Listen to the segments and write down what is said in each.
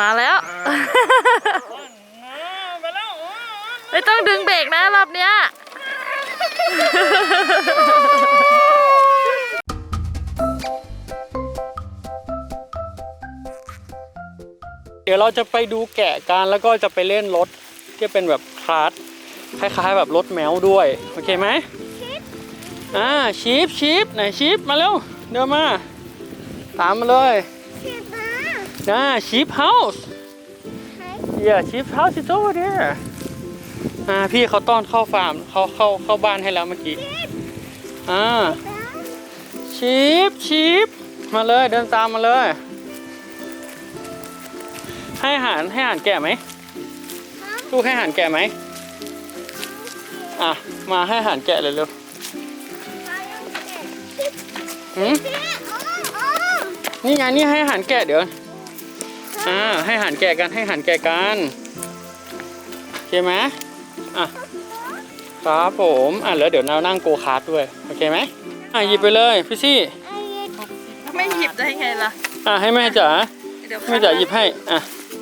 มาแล้วไปแล้ว ไม่ต้องดึงเบรกนะรอบเนี้ยเดี๋ยวเราจะไปดูแกะกันแล้วก็จะไปเล่นรถที่เป็นแบบคลาสคล้ายๆ แบบรถแมวด้วย โอเคไหมอ่าชีฟชีฟไหนชีฟมาเร็ว เดินมา ตามมาเลย อ่าชีฟเฮาส์ Yeah, chief house is over there. อ่าพี่เขาต้อนเข้าฟาร์มเขาเข้าเข้าบ้านให้แล้วเมื่อกี้อ่าชีฟชีฟมาเลยเดินตามมาเลย ให้อาหารให้อาหารแกะไหมลูกให้อาหารแกะไหมอะมาให้อาหารแกะเลยเร็วหืมนี่ไงนี่ให้อาหารแกะเดี๋ยว อ่าให้อาหารแกะกันให้อาหารแกะกันโอเคไหมอะครับผมอะแล้วเดี๋ยวเรานั่งโกคาร์ทด้วยโอเคไหมอะหยิบไปเลยพี่ซี่ไม่หยิบได้ไงล่ะอะให้แม่จ๋าเดี๋ยวให้แม่จ๋าหยิบให้อะ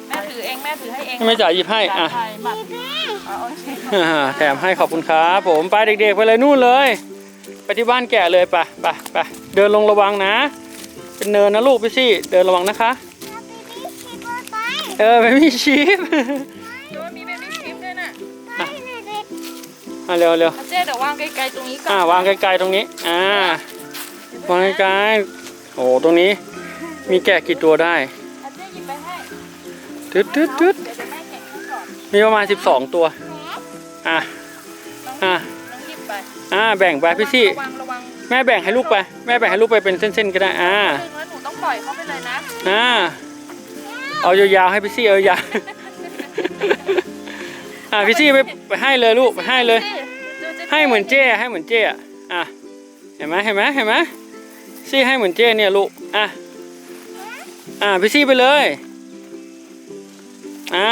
แม่ถือเองแม่ถือให้เองให้แม่จ๋าหยิบให้อะจ่ายบัตรอ๋อโอเคอ่าแถมให้ขอบคุณครับผมไปเด็กๆไปเลยนู่นเลย ไปที่บ้านแกะเลยไปไปไปเดินลงระวังนะ เป็นเนินนะลูกพี่ซี่ เดินระวังนะคะ เออไม่มีชีพดูว่ามีเบบี้ชิปด้วยน่ะอะเร็วเร็วอาเจ๊เดี๋ยววางไกลๆตรงนี้ก่อนอ่าวางไกลๆตรงนี้อ่าวางไกลๆโอ้ตรงนี้ มีแกะกี่ตัวได้อาเจ๊หยิบไปให้ตึ๊ดตึ๊ดตึ๊ดเดี๋ยวเดี๋ยวแม่แกะให้ก่อนมีประมาณ 12 ตัวอะอะน้องหยิบไปอ่าแบ่งไปพี่ซี่ระวังระวังแม่แบ่งให้ลูกไป แม่แบ่งให้ลูกไปเป็นเส้นๆก็ได้อ่าดึงแล้วหนูต้องปล่อยเขาไปเลยนะอ่า เอายาวๆให้พี่ซี่เอายาวอ่าพี่ซี่ไปไปให้เลยลูกไปให้เลย ให้เหมือนเจ้ให้เหมือนเจ้อะอะเห็นไหมเห็นไหมเห็นไหมซี่ให้เหมือนเจ้เนี่ยลูกอะอ่าพี่ซี่ไปเลยอ่า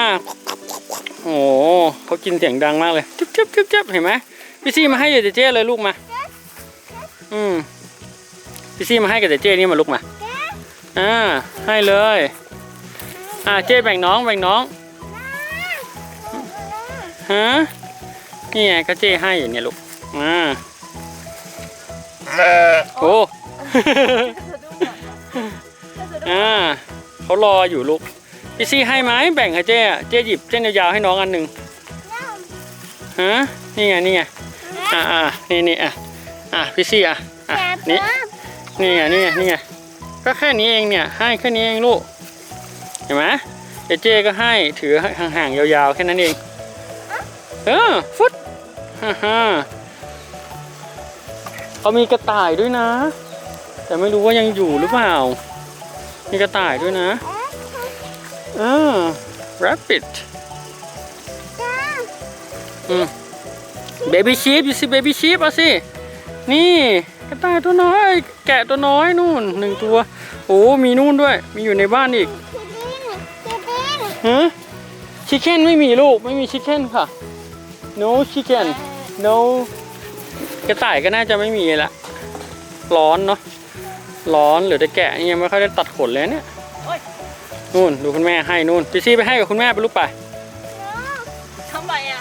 โอ้โหเขากินเสียงดังมากเลยจุ๊บจุ๊บจุ๊บจุ๊บเห็นไหมพี่ซี่มาให้เจเจ้เลยลูกมาอืมพี่ซี่มาให้กับเจเจ้นี่มาลูกมาอ่าให้เลย อ่าเจ้แบ่งน้องแบ่งน้องฮะนี่ไงก็เจ้ให้อยู่เนี่ยลูกอ่าโอ้อ่าเขารออยู่ลูกพี่ซี่ให้ไหมแบ่งให้เจ้อะเจ้หยิบเส้นยาวๆให้น้องอันหนึ่งฮะนี่ไงนี่ไงอ่าอ่านี่นี่อะอะพี่ซี่อะอะนี่นี่ไงนี่ไงนี่ไงก็แค่นี้เองเนี่ยให้แค่นี้เองลูก เห็นไหมเจเจก็ให้ถือห่างๆยาวๆ แค่นั้นเองเออฟุตฮ่าฮ่าเขามีกระต่ายด้วยนะ แต่ไม่รู้ว่ายังอยู่หรือเปล่า มีกระต่ายด้วยนะเออ rabbit อืม baby sheep you see baby sheep เอาสิ นี่กระต่ายตัวน้อย แกะตัวน้อยนู่นหนึ่งตัว โอ้ มีนู่นด้วย มีอยู่ในบ้านอีก ฮะชิคเก้นไม่มีลูกไม่มีชิคเก้นค่ะ no chicken no กระต่ายก็น่าจะไม่มีละ ร้อนเนาะร้อนเหลือแต่แกะนี่ยังไม่ค่อยได้ตัดขนเลยเนี่ยนู่นดูคุณแม่ให้นู่นพี่ซี่ไปให้กับคุณแม่ไปลูกไปทำไมอะ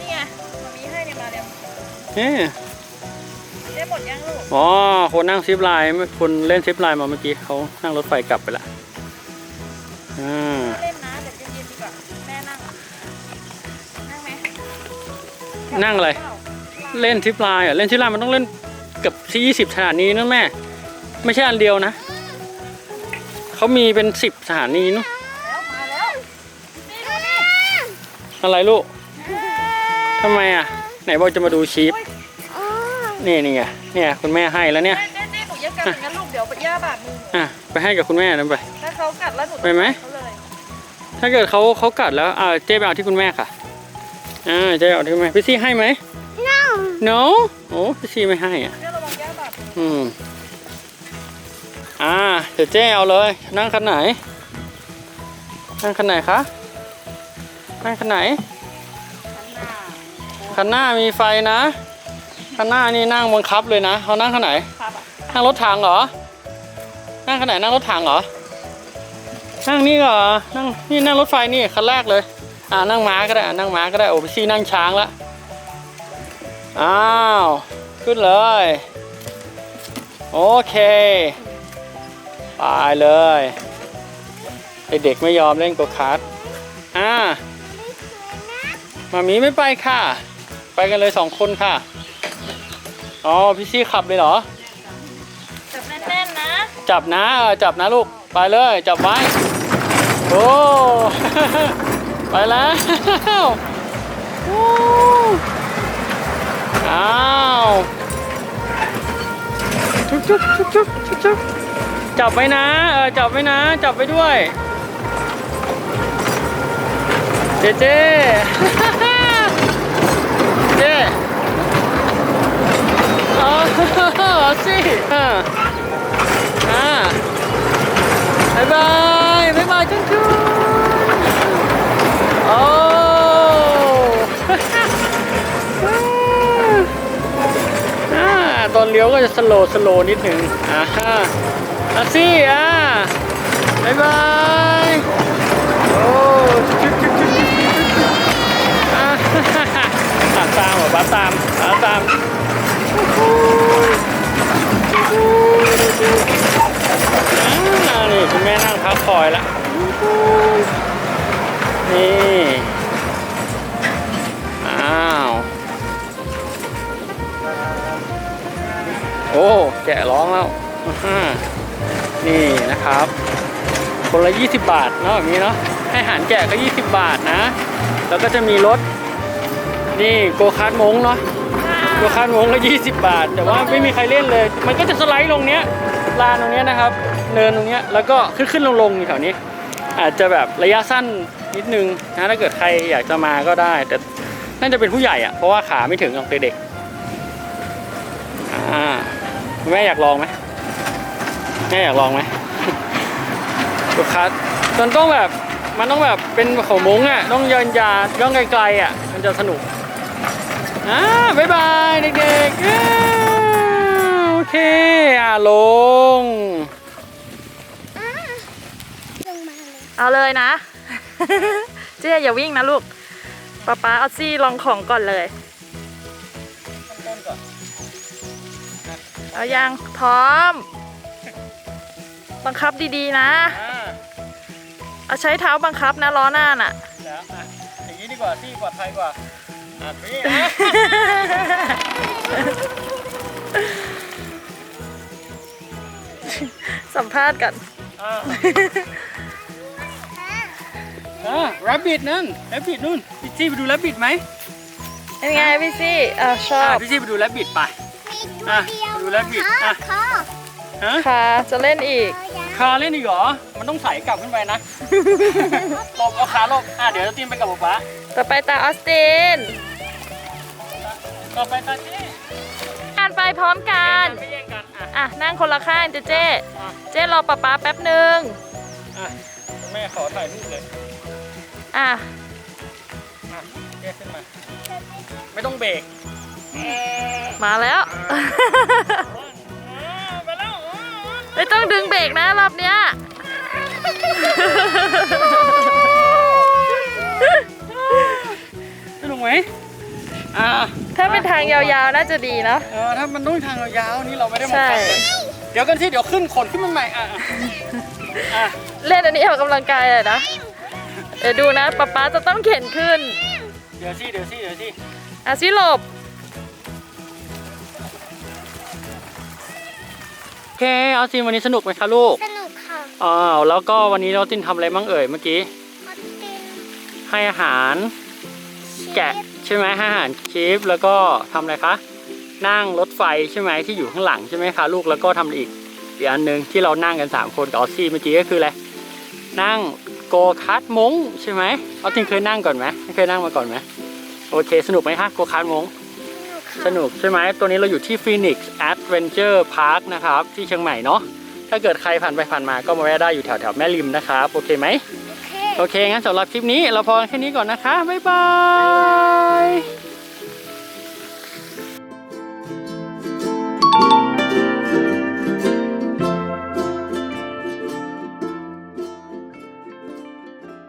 นี่ไงมามีให้เนี่ยมาเร็วนี่ได้หมดยังลูกอ๋อคนนั่งซิปไลน์คนเล่นซิปไลน์มาเมื่อกี้เขานั่งรถไฟกลับไปละอ่า นั่งอะไร เล่นซิปไลน์อะเล่นซิปไลน์มันต้องเล่นเกับที่ยี่สิบสถานีนะแม่ ไม่ใช่อันเดียวนะ เขามีเป็นสิบสถานีเนอะแล้วมาแล้วนี่ดูนี่อะไรลูกทำไมอะ ไหนบอกจะมาดูชีฟนี่นี่ไงเนี่ยคุณแม่ให้แล้วเนี่ยเน่เน่หนูอย่ากัดอย่างนั้นลูกเดี๋ยวย่าบาดมือหนูอะไปให้กับคุณแม่นั่นไป ถ้าเขากัดแล้วหนูไปไหม เขาเลย ถ้าเกิดเขาเขากัดแล้วอ่าเจ๊ไปเอาที่คุณแม่ค่ะ อ่าเจ๊เอาที่คุณแม่พี่ซี่ให้ไหม no โอ้พี่ซี่ไม่ให้อะเนี่ยระวังย่าบาดมืออืมอ่าเดี๋ยวเจ๊เอาเลย นั่งคันไหน นั่งคันไหนคะนั่งคันไหนคันหน้ามีไฟนะคันหน้านี่นั่งบังคับเลยนะเขานั่งคันไหนครับอะนั่งรถถังเหรอ นั่งคันไหนนั่งรถถังเหรอ นั่งนี่เหรอ นั่งนี่นั่งรถไฟนี่คันแรกเลย อ่านั่งม้าก็ได้อะนั่งม้าก็ได้โอ้พี่ซี่นั่งช้างละอ้าวขึ้นเลย โอเคไปเลยเด็กๆไม่ยอมเล่นโกคาร์ทอ่ามามีไม่ไปค่ะ ไปกันเลยสองคนค่ะ อ๋อพี่ซี่ขับเลยเหรอ จับแน่นๆนะ จับนะเออจับนะลูก ไปเลย จับไว้ โอ้ ไปแล้วอ้าวจุ๊บจุ๊บจุ๊บจุ๊บจุ๊บจุ๊บจับไว้นะ เออ จับไว้นะ จับไว้ด้วย เจเจเจเอ๋อสิอ่าบายบายบายบายจุ๊บจุ๊บโอ้ อ่าตอน เลี้ยวก็จะสโลว์สโลว์นิดหนึ่งอ่าฮะอาซี่อ่าบายบายะร้องแล้วอ่านี่นะครับ คนละ 20 บาทเนาะแบบนี้เนาะให้อาหารแกะก็ 20 บาทนะ แล้วก็จะมีรถ นี่โกคาร์ดมงเนาะโกคาร์ดมงก็ 20 บาท แต่ว่าไม่มีใครเล่นเลย มันก็จะสไลด์ลงเนี้ยลานตรงเนี้ยนะครับ เนินตรงเนี้ยแล้วก็ขึ้นขึ้นลงลงอยู่แถวนี้ อาจจะแบบระยะสั้นนิดนึงนะถ้าเกิดใครอยากจะมาก็ได้ แต่น่าจะเป็นผู้ใหญ่อะเพราะว่าขาไม่ถึงหรอกเด็กๆอ่า แม่อยากลองไหมแม่อยากลองไหมลูกค้ามันต้องแบบมันต้องแบบเป็นของมุ้งอะต้องยันยาย่องไกลๆอะมันจะสนุกอ่าบายบายเด็กๆโอเคอ่าลงเลยเอาเลยนะ เจ๊อย่าวิ่งนะลูกป๊าป๊าเอาซี่ลองของก่อนเลย เอายังพร้อม บังคับดีๆนะ อ่าเอาใช้เท้าบังคับนะล้อหน้าน่ะเดี๋ยวอะอย่างนี้ดีกว่าที่ปลอดภัยกว่าอะนี่นะ สัมภาษณ์กันอ่าอ่า rabbit นั่น rabbit นู่นพี่ซี่ไปดู rabbit ไหมเป็นไงพี่ซี่อ่าชออ่าบ พี่ซี่ไปดู rabbit ไปมี อะตัวเดียวดูแล้วบิดคออะคอฮะค่ะ จะเล่นอีกเอายังคาเล่นอีกเหรอ มันต้องใส่กลับขึ้นไปนะหลบเอาขาหลบอะเดี๋ยวจะตีมไปกับป๊าป๊าต่อไปตาออสติน ต่อไปตาเจ๊การไปพร้อมกันไม่แย่งกันอะอะนั่งคนละข้างเจเจอะเจรอป๊าป๊าแป๊บหนึ่งอะแม่ขอถ่ายรูปเลยอะอะเจ๊ขึ้นมา ไม่ต้องเบรก มาแล้วไปแล้ว ไม่ต้องดึงเบรกนะรอบเนี้ยสนุกไหมอ่าถ้าเป็นทางยาวๆน่าจะดีเนอะเออถ้ามันต้องทางยาวๆนี่เราไม่ได้มาใช่ขับเลยเดี๋ยวกันที่เดี๋ยวขึ้นขนขึ้นมาใหม่อะอะอะเล่นอันนี้ออกกำลังกายเลยนะ เดี๋ยวดูนะป๊าป๊าจะต้องเข็นขึ้นเดี๋ยวสิเดี๋ยวสิเดี๋ยวสิอะสิหลบ เคเอาซิวันนี้สนุกไหมคะลูกสนุกค่ะอ้าวแล้วก็วันนี้เราตินทำอะไรบ้างเอ่ยเมื่อกี้ออสตินให้อาหารแกะใช่ไหมให้อาหารชีฟแล้วก็ทำอะไรคะนั่งรถไฟใช่ไหมที่อยู่ข้างหลังใช่ไหมคะลูกแล้วก็ทำอะไรอีกอีกอันหนึ่งที่เรานั่งกัน 3 คนกับออสซี่เมื่อกี้ก็คืออะไรนั่งโกคาร์ดมงใช่ไหมออสตินเคยนั่งก่อนไหมเคยนั่งมาก่อนไหมโอเค สนุกไหมคะโกคาร์ดมง สนุกค่ะสนุกใช่ไหมตัวนี้เราอยู่ที่ Phoenix Adventure Park นะครับที่เชียงใหม่เนาะถ้าเกิดใครผ่านไปผ่านมาก็มาแวะได้อยู่แถวแถวๆแม่ริมนะครับโอเคไหมโอเคโอเคงั้นสำหรับคลิปนี้เราพอกันแค่นี้ก่อนนะคะบ๊ายบาย